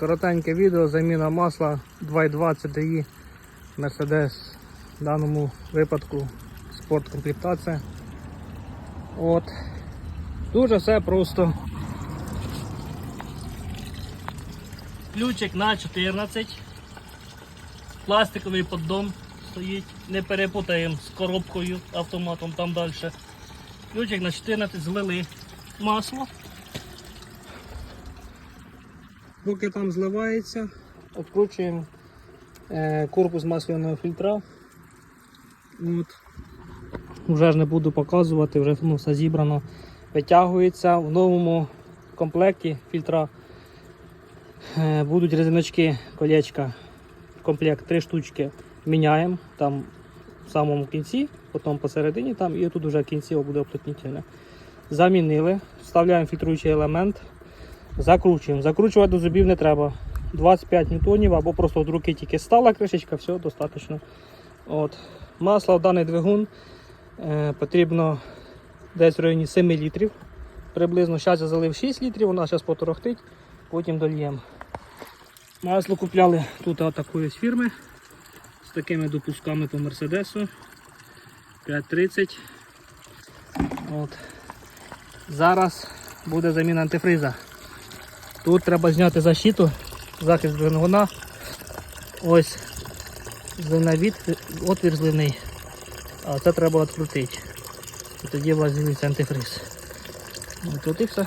Коротеньке відео, заміна масла 2.20 DI Mercedes в даному випадку спорткомплектація. От. Дуже все просто. Ключик на 14. Пластиковий поддон стоїть. Не перепутаємо з коробкою автоматом там далі. Ключик на 14 злили масло. Поки там зливається, відкручуємо е, корпус масляного фільтра. От. Вже ж не буду показувати, вже ну, все зібрано. Витягується в новому комплекті фільтра. Е, будуть резиночки, колечка, комплект, три штучки міняємо там в самому кінці, потім посередині там і тут вже в кінці буде оплотнітельне. Замінили, вставляємо фільтруючий елемент, закручуємо. Закручувати до зубів не треба. 25 ньютонів або просто від руки тільки стала кришечка, все достатньо. От. Масло в даний двигун е, потрібно десь в районі 7 літрів. Приблизно зараз я залив 6 літрів, вона зараз поторохтить, потім дольємо. Масло купляли тут такої фірми з такими допусками по Мерседесу 530. От. Зараз буде заміна антифриза. Тут треба зняти защиту, захист двигуна. Ось зливна від, отвір зливний. А це треба відкрутити. І тоді у вас з'явиться антифриз. От, от і все.